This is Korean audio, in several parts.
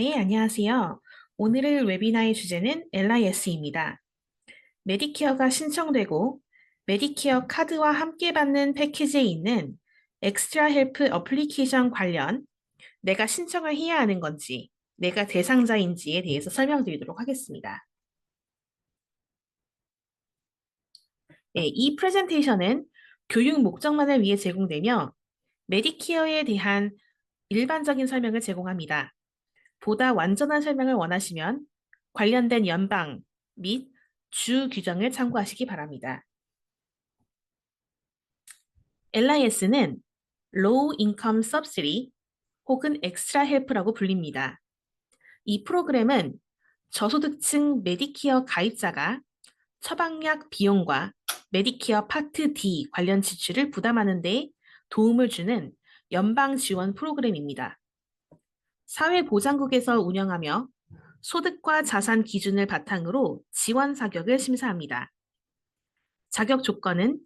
네, 안녕하세요. 오늘의 웨비나의 주제는 LIS입니다. 메디케어가 신청되고 메디케어 카드와 함께 받는 패키지에 있는 엑스트라 헬프 어플리케이션 관련 내가 신청을 해야 하는 건지 내가 대상자인지에 대해서 설명드리도록 하겠습니다. 네, 이 프레젠테이션은 교육 목적만을 위해 제공되며 메디케어에 대한 일반적인 설명을 제공합니다. 보다 완전한 설명을 원하시면 관련된 연방 및 주 규정을 참고하시기 바랍니다. LIS는 Low Income Subsidy 혹은 Extra Help라고 불립니다. 이 프로그램은 저소득층 메디케어 가입자가 처방약 비용과 메디케어 파트 D 관련 지출을 부담하는 데 도움을 주는 연방 지원 프로그램입니다. 사회보장국에서 운영하며 소득과 자산 기준을 바탕으로 지원 사격을 심사합니다. 자격 조건은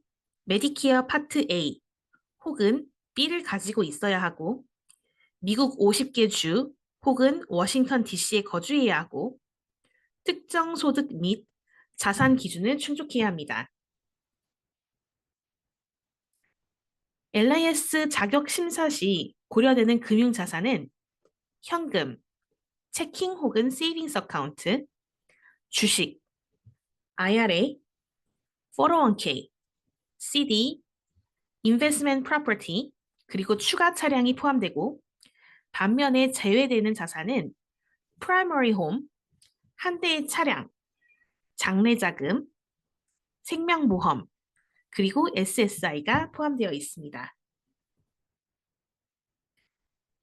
메디케어 파트 A 혹은 B를 가지고 있어야 하고 미국 50개 주 혹은 워싱턴 DC에 거주해야 하고 특정 소득 및 자산 기준을 충족해야 합니다. LIS 자격 심사 시 고려되는 금융 자산은 현금, 체킹 혹은 세이빙스 어카운트, 주식, IRA, 401k, CD, investment property, 그리고 추가 차량이 포함되고 반면에 제외되는 자산은 primary home, 한 대의 차량, 장래자금, 생명보험, 그리고 SSI가 포함되어 있습니다.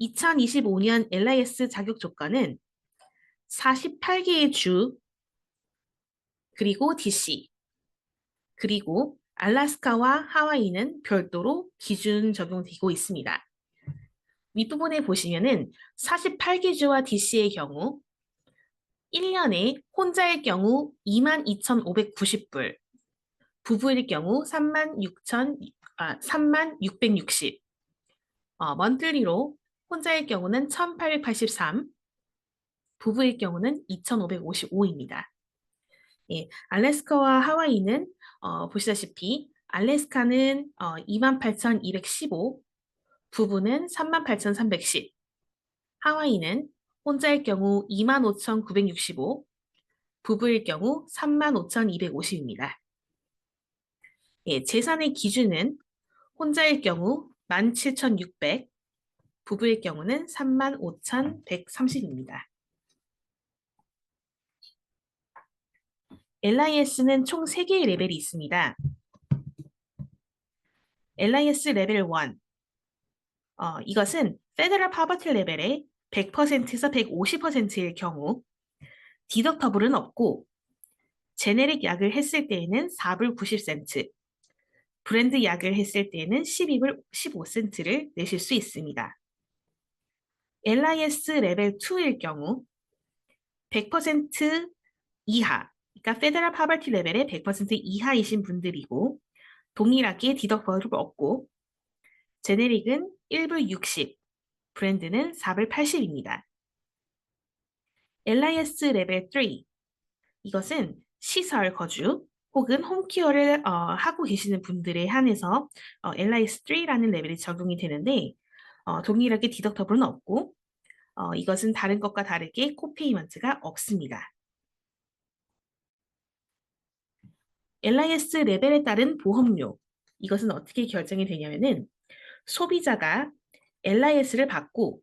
2025년 LIS 자격 조건은 48개의 주, 그리고 DC, 그리고 알라스카와 하와이는 별도로 기준 적용되고 있습니다. 윗부분에 보시면은 48개 주와 DC의 경우 1년에 혼자일 경우 22,590불, 부부일 경우 36,000, 아, 36,660, 어, 먼틀리로 혼자일 경우는 1883, 부부일 경우는 2555입니다. 예, 알래스카와 하와이는 어, 보시다시피 알래스카는 어, 28,215, 부부는 38,310, 하와이는 혼자일 경우 25,965, 부부일 경우 35,250입니다. 예, 재산의 기준은 혼자일 경우 17,600, 부부일 경우는 35,130입니다. LIS는 총 3개의 레벨이 있습니다. LIS 레벨 1. 어, 이것은 페더럴 파버티 레벨의 100%에서 150%일 경우 디덕터블은 없고 제네릭 약을 했을 때에는 4불 90센트, 브랜드 약을 했을 때에는 12불 15센트를 내실 수 있습니다. LIS 레벨 2일 경우 100% 이하, 그러니까 페더럴 파버티 레벨의 100% 이하이신 분들이고 동일하게 디덕버를 얻고 제네릭은 1불 60, 브랜드는 4불 80입니다. LIS 레벨 3 이것은 시설 거주 혹은 홈케어를 어, 하고 계시는 분들에 한해서 어, LIS3라는 레벨이 적용이 되는데 어, 동일하게 디덕터블은 없고 어, 이것은 다른 것과 다르게 코페이먼트가 없습니다. LIS 레벨에 따른 보험료 이것은 어떻게 결정이 되냐면은 소비자가 LIS를 받고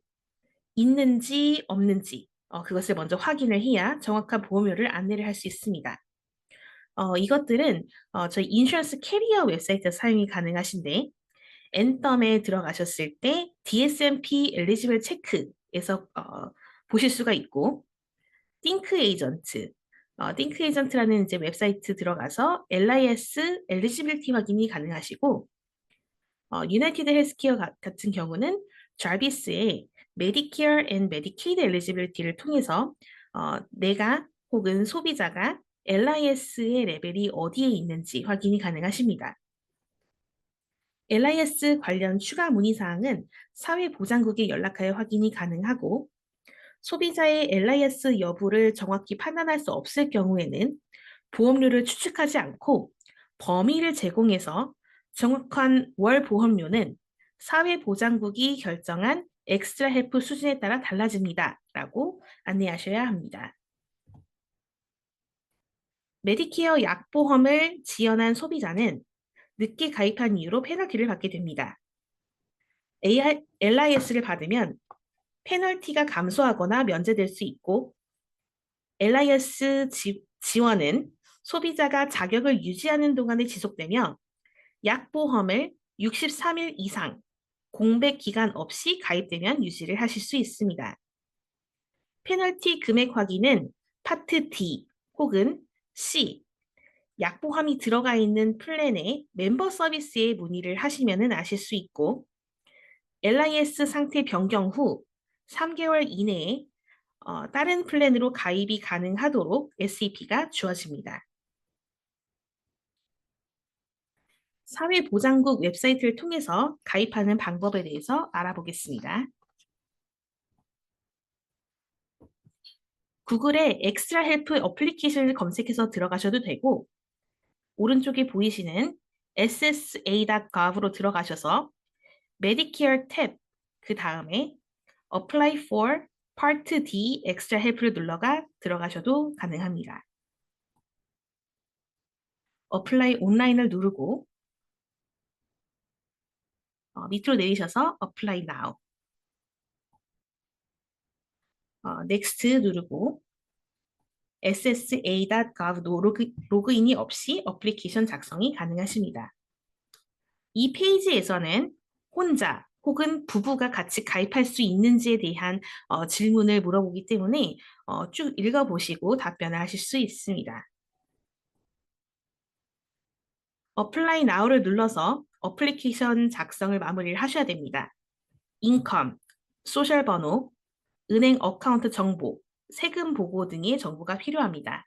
있는지 없는지 어, 그것을 먼저 확인을 해야 정확한 보험료를 안내를 할 수 있습니다. 어, 이것들은 어, 저희 인슈런스 캐리어 웹사이트 사용이 가능하신데 엔덤에 들어가셨을 때 DSMP 엘리지블 체크에서 어, 보실 수가 있고 띵크 에이전트 어, 띵크 에이전트라는 이제 웹사이트 들어가서 LIS 엘리지빌티 확인이 가능하시고 어, 유나이티드 헬스케어 같은 경우는 자비스의 메디케어 앤 메디케이드 엘리지빌티를 통해서 어, 내가 혹은 소비자가 LIS의 레벨이 어디에 있는지 확인이 가능하십니다. LIS 관련 추가 문의사항은 사회보장국에 연락하여 확인이 가능하고 소비자의 LIS 여부를 정확히 판단할 수 없을 경우에는 보험료를 추측하지 않고 범위를 제공해서 정확한 월 보험료는 사회보장국이 결정한 엑스트라 헬프 수준에 따라 달라집니다. 라고 안내하셔야 합니다. 메디케어 약보험을 지연한 소비자는 늦게 가입한 이유로 페널티를 받게 됩니다. LIS를 받으면 페널티가 감소하거나 면제될 수 있고 LIS 지, 지원은 소비자가 자격을 유지하는 동안에 지속되며 약보험을 63일 이상 공백 기간 없이 가입되면 유지를 하실 수 있습니다. 페널티 금액 확인은 파트 D 혹은 C 약보험이 들어가 있는 플랜의 멤버 서비스에 문의를 하시면 아실 수 있고 LIS 상태 변경 후 3개월 이내에 어, 다른 플랜으로 가입이 가능하도록 SEP가 주어집니다. 사회보장국 웹사이트를 통해서 가입하는 방법에 대해서 알아보겠습니다. 구글에 엑스트라 헬프 어플리케이션을 검색해서 들어가셔도 되고 오른쪽에 보이시는 ssa.gov로 들어가셔서 Medicare 탭 그 다음에 Apply for Part D Extra Help를 눌러가 들어가셔도 가능합니다. Apply 온라인을 누르고 어, 밑으로 내리셔서 Apply Now 어, Next 누르고 ssa.gov 로그, 로그인이 없이 어플리케이션 작성이 가능하십니다. 이 페이지에서는 혼자 혹은 부부가 같이 가입할 수 있는지에 대한 어, 질문을 물어보기 때문에 어, 쭉 읽어보시고 답변을 하실 수 있습니다. Apply Now를 눌러서 어플리케이션 작성을 마무리를 하셔야 됩니다. 인컴, 소셜 번호, 은행 어카운트 정보, 세금 보고 등의 정보가 필요합니다.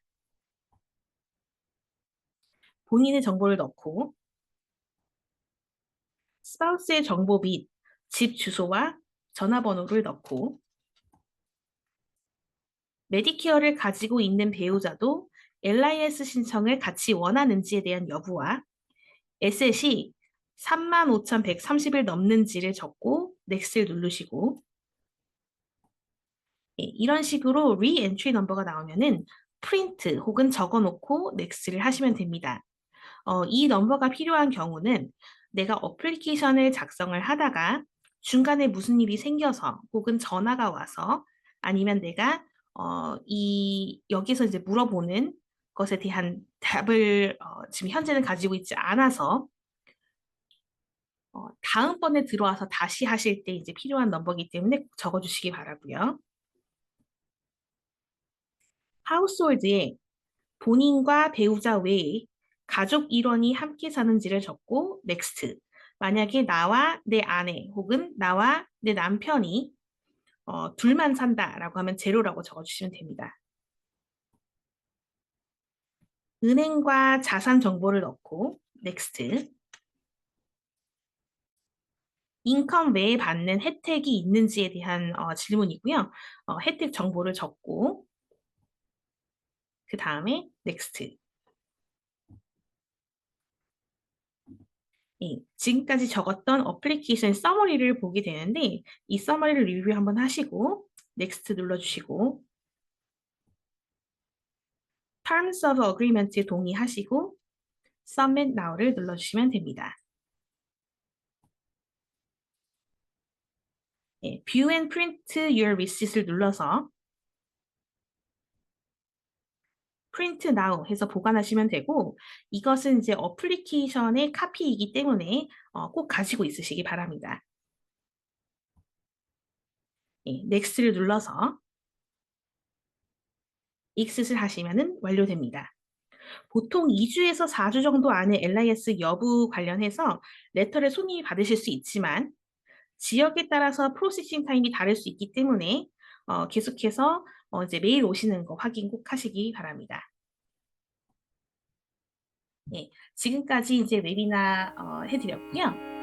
본인의 정보를 넣고 스파우스의 정보 및 집 주소와 전화번호를 넣고 메디케어를 가지고 있는 배우자도 LIS 신청을 같이 원하는지에 대한 여부와 에셋이 35,130일 넘는지를 적고 넥스트를 누르시고 예, 이런 식으로 리엔트리 넘버가 나오면은 프린트 혹은 적어놓고 넥스트를 하시면 됩니다. 어, 이 넘버가 필요한 경우는 내가 어플리케이션을 작성을 하다가 중간에 무슨 일이 생겨서 혹은 전화가 와서 아니면 내가 어, 이 여기서 이제 물어보는 것에 대한 답을 어, 지금 현재는 가지고 있지 않아서 어, 다음번에 들어와서 다시 하실 때 이제 필요한 넘버이기 때문에 적어주시기 바라고요. 하우스홀드에 본인과 배우자 외에 가족 일원이 함께 사는지를 적고 넥스트. 만약에 나와 내 아내 혹은 나와 내 남편이 어, 둘만 산다라고 하면 제로라고 적어주시면 됩니다. 은행과 자산 정보를 넣고 넥스트. 인컴 외에 받는 혜택이 있는지에 대한 어, 질문이고요. 어, 혜택 정보를 적고 그 다음에 넥스트. 예, 지금까지 적었던 어플리케이션 서머리를 보게 되는데 이 서머리를 리뷰 한번 하시고 넥스트 눌러주시고 Terms of Agreement에 동의하시고 Submit Now를 눌러주시면 됩니다. 예, View and Print Your Receipt을 눌러서 print now 해서 보관하시면 되고 이것은 이제 어플리케이션의 카피이기 때문에 어, 꼭 가지고 있으시기 바랍니다. 예, next를 눌러서 exit을 하시면 완료됩니다. 보통 2주에서 4주 정도 안에 LIS 여부 관련해서 레터를 손님이 받으실 수 있지만 지역에 따라서 프로세싱 타임이 다를 수 있기 때문에 어, 계속해서 어, 이제 메일 오시는 거 확인 꼭 하시기 바랍니다. 예, 지금까지 이제 웨비나 어, 해드렸고요.